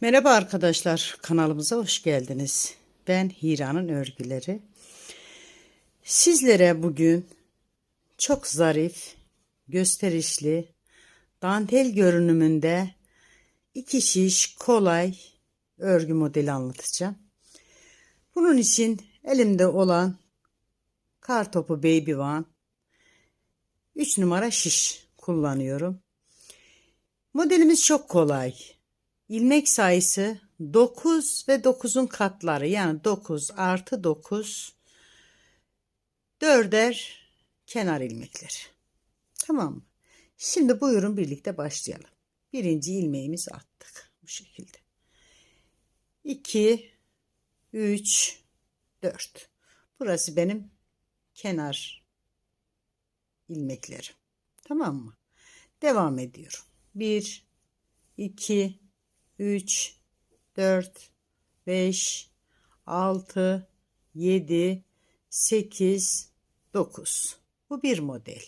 Merhaba arkadaşlar, kanalımıza hoş geldiniz. Ben Hira'nın örgüleri. Sizlere bugün çok zarif, gösterişli, dantel görünümünde iki şiş kolay örgü modeli anlatacağım. Bunun için elimde olan Kartopu Baby One 3 numara şiş kullanıyorum. Modelimiz çok kolay. İlmek sayısı 9 ve 9'un katları yani 9 artı 9 dörder kenar ilmekler. Tamam mı? Şimdi buyurun birlikte başlayalım. Birinci ilmeğimizi attık bu şekilde. 2 3 4 Burası benim kenar ilmeklerim. Tamam mı? Devam ediyorum. 1 2 3 4 5 6 7 8 9 Bu bir model.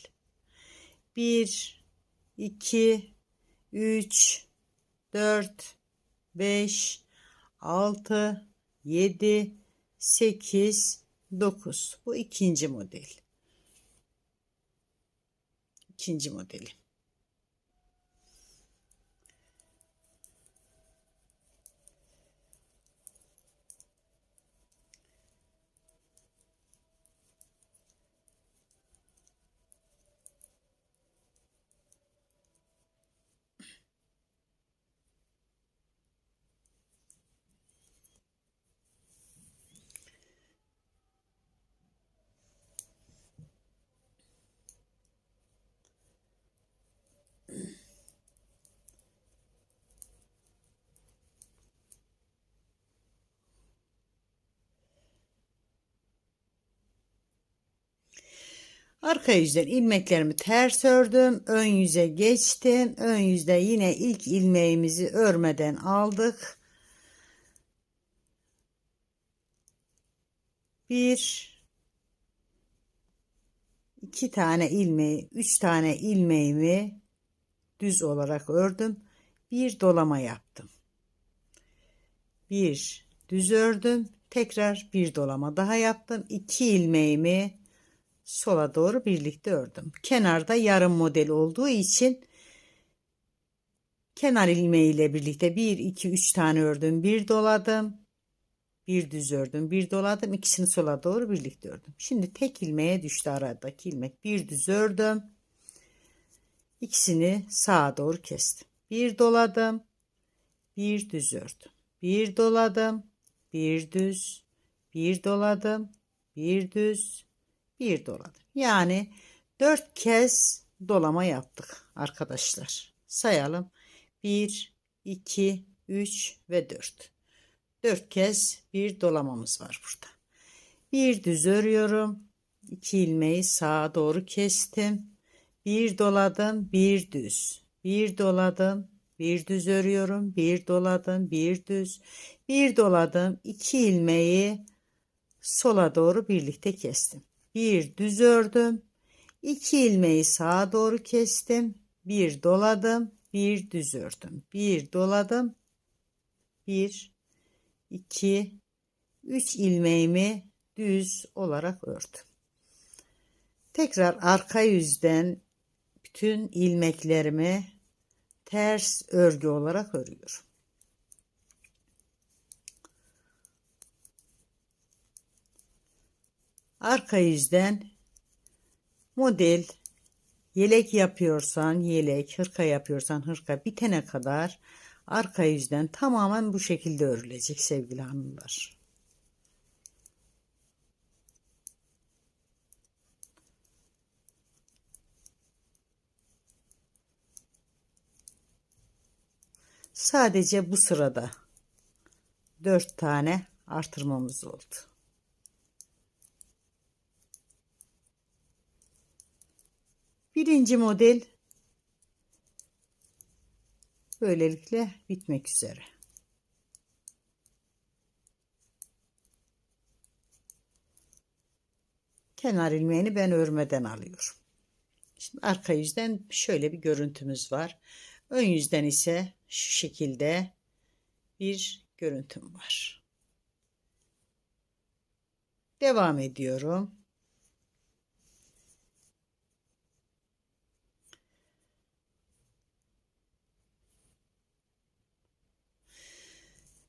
1 2 3 4 5 6 7 8 9 Bu ikinci model. İkinci modeli. Arka yüzden ilmeklerimi ters ördüm. Ön yüze geçtim. Ön yüzde yine ilk ilmeğimizi örmeden aldık. Bir, iki tane ilmeği, üç tane ilmeğimi düz olarak ördüm. Bir dolama yaptım. Bir düz ördüm. Tekrar bir dolama daha yaptım. İki ilmeğimi sola doğru birlikte ördüm. Kenarda yarım model olduğu için kenar ilmeği ile birlikte 1 2 3 tane ördüm. Bir doladım. Bir düz ördüm. Bir doladım. ikisini sola doğru birlikte ördüm. Şimdi tek ilmeğe düştü aradaki ilmek. Bir düz ördüm. İkisini sağa doğru kestim. Bir doladım. Bir düz ördüm. Bir doladım. Bir düz. Bir doladım. Bir düz bir doladım. Yani dört kez dolama yaptık arkadaşlar. Sayalım. 1, 2, 3 ve 4. 4 kez bir dolamamız var burada. Bir düz örüyorum. 2 ilmeği sağa doğru kestim. Bir doladım, bir düz. Bir doladım, bir düz örüyorum. Bir doladım, bir düz. Bir doladım. 2 ilmeği sola doğru birlikte kestim bir düz ördüm. 2 ilmeği sağa doğru kestim. Bir doladım, bir düz ördüm. Bir doladım. 1 2 3 ilmeğimi düz olarak ördüm. Tekrar arka yüzden bütün ilmeklerimi ters örgü olarak örüyorum. Arka yüzden model yelek yapıyorsan yelek, hırka yapıyorsan hırka bitene kadar arka yüzden tamamen bu şekilde örülecek sevgili hanımlar. Sadece bu sırada 4 tane artırmamız oldu. Birinci model böylelikle bitmek üzere. Kenar ilmeğini ben örmeden alıyorum. Şimdi arka yüzden şöyle bir görüntümüz var. Ön yüzden ise şu şekilde bir görüntüm var. Devam ediyorum.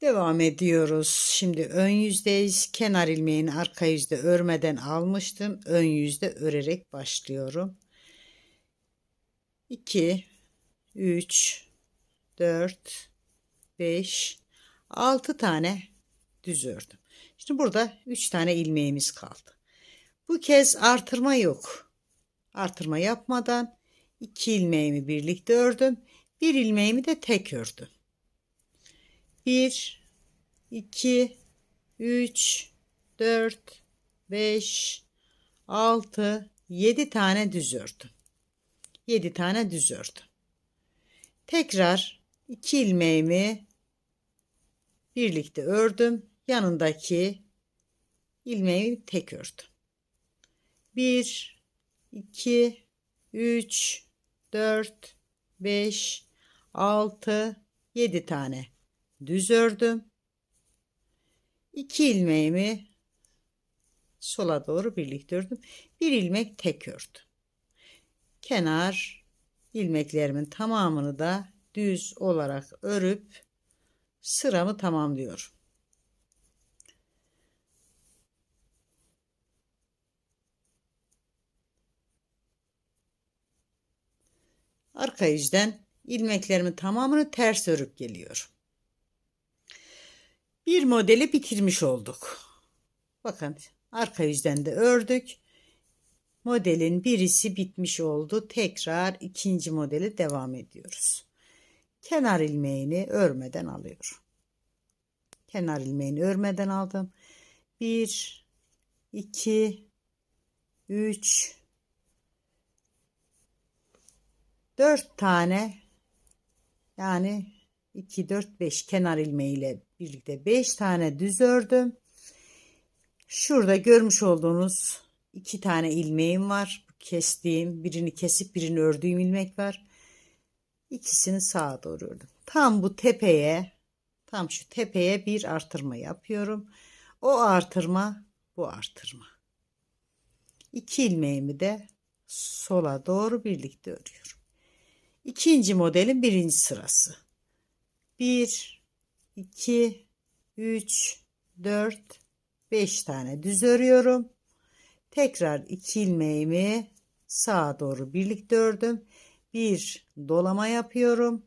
Devam ediyoruz. Şimdi ön yüzdeyiz. Kenar ilmeğini arka yüzde örmeden almıştım. Ön yüzde örerek başlıyorum. 2 3 4 5 6 tane düz ördüm. Şimdi burada 3 tane ilmeğimiz kaldı. Bu kez artırma yok. Artırma yapmadan 2 ilmeğimi birlikte ördüm. Bir ilmeğimi de tek ördüm. 1 2 3 4 5 6 7 tane düz ördüm. 7 tane düz ördüm. Tekrar 2 ilmeğimi birlikte ördüm. Yanındaki ilmeği tek ördüm. 1 2 3 4 5 6 7 tane düz ördüm. 2 ilmeğimi sola doğru birlikte ördüm. Bir ilmek tek ördüm. Kenar ilmeklerimin tamamını da düz olarak örüp sıramı tamamlıyorum. Arka yüzden ilmeklerimin tamamını ters örüp geliyorum. Bir modeli bitirmiş olduk. Bakın arka yüzden de ördük. Modelin birisi bitmiş oldu. Tekrar ikinci modeli devam ediyoruz. Kenar ilmeğini örmeden alıyorum. Kenar ilmeğini örmeden aldım. 1 2 3 4 tane yani 2 4 5 kenar ilmeğiyle birlikte 5 tane düz ördüm. Şurada görmüş olduğunuz iki tane ilmeğim var. Kestiğim, birini kesip birini ördüğüm ilmek var. İkisini sağa doğru ördüm. Tam bu tepeye, tam şu tepeye bir artırma yapıyorum. O artırma, bu artırma. İki ilmeğimi de sola doğru birlikte örüyorum. İkinci modelin birinci sırası. 1 2 3 4 5 tane düz örüyorum. Tekrar iki ilmeğimi sağa doğru birlikte ördüm. Bir dolama yapıyorum.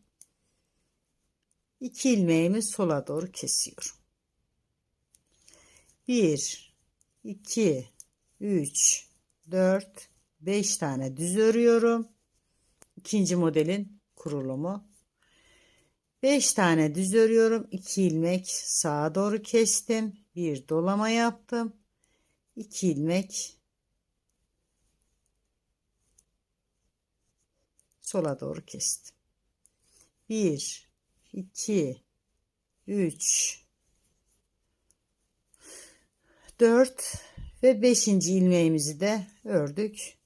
İki ilmeğimi sola doğru kesiyorum. 1 2 3 4 5 tane düz örüyorum. İkinci modelin kurulumu 5 tane düz örüyorum. 2 ilmek sağa doğru kestim. Bir dolama yaptım. 2 ilmek sola doğru kestim. 1 2 3 4 ve 5. ilmeğimizi de ördük.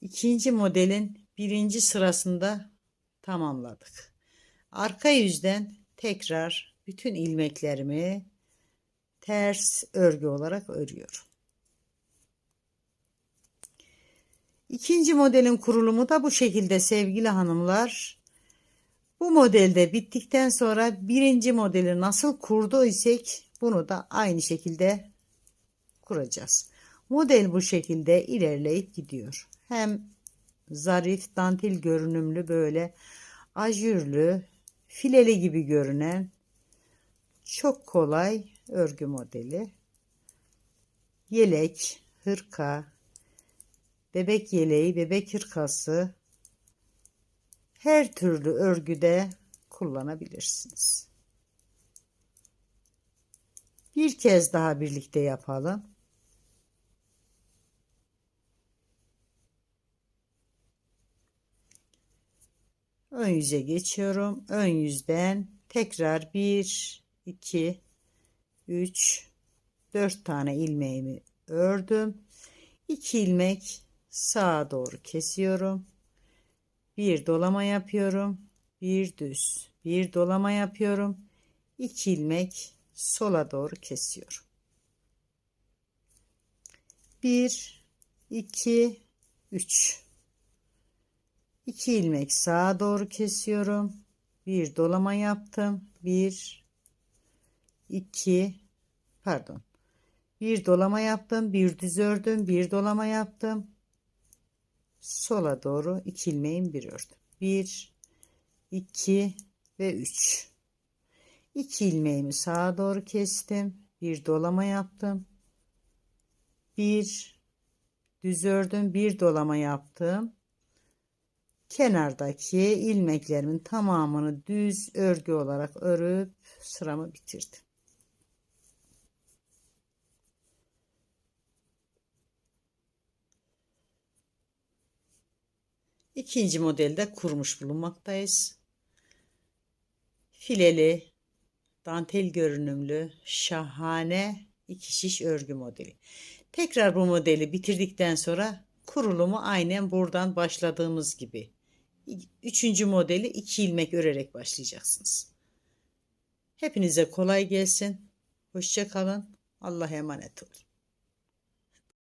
İkinci modelin birinci sırasında tamamladık. Arka yüzden tekrar bütün ilmeklerimi ters örgü olarak örüyorum. İkinci modelin kurulumu da bu şekilde sevgili hanımlar. Bu modelde bittikten sonra birinci modeli nasıl kurdu bunu da aynı şekilde kuracağız. Model bu şekilde ilerleyip gidiyor. Hem zarif dantel görünümlü böyle ajürlü fileli gibi görünen çok kolay örgü modeli. Yelek, hırka, bebek yeleği, bebek hırkası her türlü örgüde kullanabilirsiniz. Bir kez daha birlikte yapalım. Ön yüze geçiyorum. Ön yüzden tekrar 1 2 3 4 tane ilmeğimi ördüm. 2 ilmek sağa doğru kesiyorum. Bir dolama yapıyorum. Bir düz. Bir dolama yapıyorum. 2 ilmek sola doğru kesiyorum. 1 2 3 2 ilmek sağa doğru kesiyorum. Bir dolama yaptım. 1 2 pardon. Bir dolama yaptım, bir düz ördüm, bir dolama yaptım. Sola doğru 2 ilmeğin bir ördüm. 1 2 ve 3. 2 ilmeğimi sağa doğru kestim. Bir dolama yaptım. Bir düz ördüm, bir dolama yaptım. Kenardaki ilmeklerimin tamamını düz örgü olarak örüp sıramı bitirdim. İkinci modelde kurmuş bulunmaktayız. Fileli, dantel görünümlü, şahane iki şiş örgü modeli. Tekrar bu modeli bitirdikten sonra kurulumu aynen buradan başladığımız gibi. Üçüncü modeli iki ilmek örerek başlayacaksınız. Hepinize kolay gelsin. Hoşça kalın. Allah'a emanet olun.